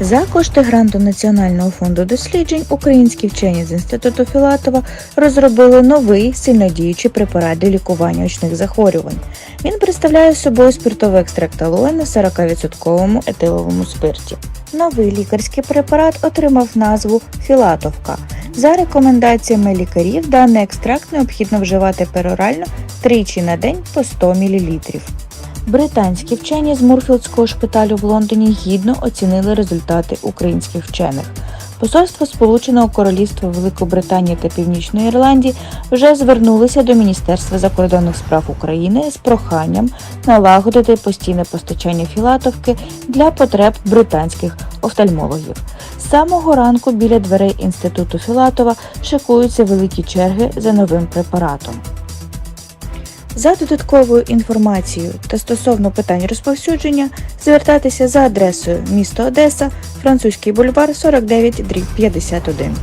За кошти гранту Національного фонду досліджень українські вчені з інституту Філатова розробили новий сильнодіючий препарат для лікування очних захворювань. Він представляє собою спиртовий екстракт алоє на 40% етиловому спирті. Новий лікарський препарат отримав назву Філатовка. За рекомендаціями лікарів, даний екстракт необхідно вживати перорально тричі на день по 100 мл. Британські вчені з Мурфілдського шпиталю в Лондоні гідно оцінили результати українських вчених. Посольство Сполученого Королівства Великобританії та Північної Ірландії вже звернулися до Міністерства закордонних справ України з проханням налагодити постійне постачання філатовки для потреб британських офтальмологів. З самого ранку біля дверей інституту Філатова шикуються великі черги за новим препаратом. За додатковою інформацією та стосовно питань розповсюдження звертатися за адресою місто Одеса, Французький бульвар 49 51.